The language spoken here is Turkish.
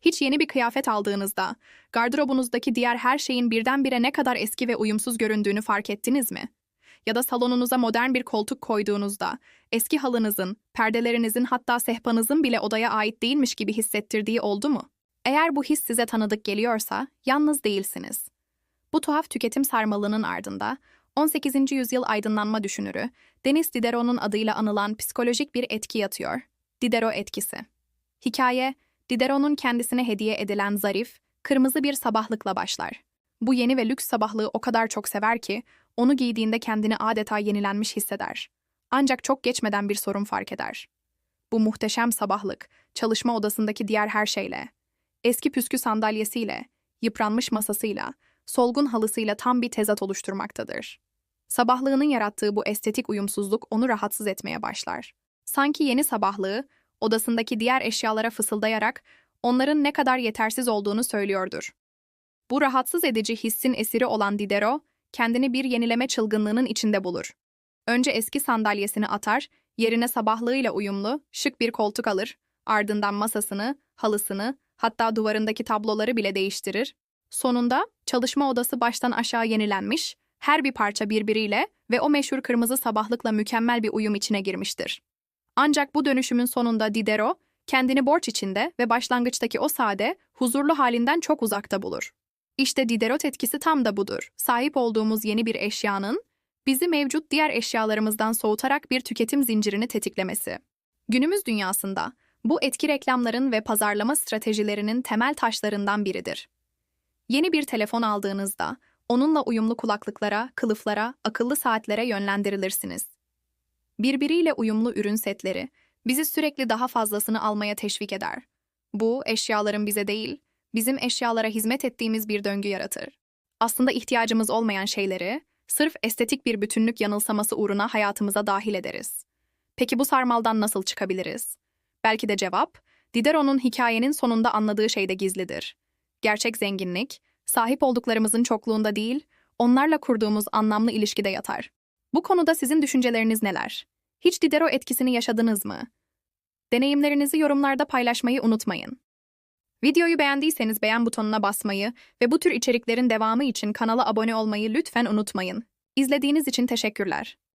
Hiç yeni bir kıyafet aldığınızda, gardırobunuzdaki diğer her şeyin birdenbire ne kadar eski ve uyumsuz göründüğünü fark ettiniz mi? Ya da salonunuza modern bir koltuk koyduğunuzda, eski halınızın, perdelerinizin hatta sehpanızın bile odaya ait değilmiş gibi hissettirdiği oldu mu? Eğer bu his size tanıdık geliyorsa, yalnız değilsiniz. Bu tuhaf tüketim sarmalının ardında 18. yüzyıl aydınlanma düşünürü Denis Diderot'un adıyla anılan psikolojik bir etki yatıyor. Diderot etkisi. Hikaye, Diderot'un kendisine hediye edilen zarif, kırmızı bir sabahlıkla başlar. Bu yeni ve lüks sabahlığı o kadar çok sever ki, onu giydiğinde kendini adeta yenilenmiş hisseder. Ancak çok geçmeden bir sorun fark eder. Bu muhteşem sabahlık, çalışma odasındaki diğer her şeyle, eski püskü sandalyesiyle, yıpranmış masasıyla, solgun halısıyla tam bir tezat oluşturmaktadır. Sabahlığının yarattığı bu estetik uyumsuzluk onu rahatsız etmeye başlar. Sanki yeni sabahlığı, odasındaki diğer eşyalara fısıldayarak onların ne kadar yetersiz olduğunu söylüyordur. Bu rahatsız edici hissin esiri olan Diderot, kendini bir yenileme çılgınlığının içinde bulur. Önce eski sandalyesini atar, yerine sabahlığıyla uyumlu, şık bir koltuk alır, ardından masasını, halısını, hatta duvarındaki tabloları bile değiştirir. Sonunda çalışma odası baştan aşağı yenilenmiş, her bir parça birbiriyle ve o meşhur kırmızı sabahlıkla mükemmel bir uyum içine girmiştir. Ancak bu dönüşümün sonunda Diderot, kendini borç içinde ve başlangıçtaki o sade, huzurlu halinden çok uzakta bulur. İşte Diderot etkisi tam da budur. Sahip olduğumuz yeni bir eşyanın, bizi mevcut diğer eşyalarımızdan soğutarak bir tüketim zincirini tetiklemesi. Günümüz dünyasında, bu etki reklamların ve pazarlama stratejilerinin temel taşlarından biridir. Yeni bir telefon aldığınızda, onunla uyumlu kulaklıklara, kılıflara, akıllı saatlere yönlendirilirsiniz. Birbiriyle uyumlu ürün setleri bizi sürekli daha fazlasını almaya teşvik eder. Bu, eşyaların bize değil, bizim eşyalara hizmet ettiğimiz bir döngü yaratır. Aslında ihtiyacımız olmayan şeyleri, sırf estetik bir bütünlük yanılsaması uğruna hayatımıza dahil ederiz. Peki bu sarmaldan nasıl çıkabiliriz? Belki de cevap, Diderot'un hikayenin sonunda anladığı şeyde gizlidir. Gerçek zenginlik, sahip olduklarımızın çokluğunda değil, onlarla kurduğumuz anlamlı ilişkide yatar. Bu konuda sizin düşünceleriniz neler? Hiç Diderot etkisini yaşadınız mı? Deneyimlerinizi yorumlarda paylaşmayı unutmayın. Videoyu beğendiyseniz beğen butonuna basmayı ve bu tür içeriklerin devamı için kanala abone olmayı lütfen unutmayın. İzlediğiniz için teşekkürler.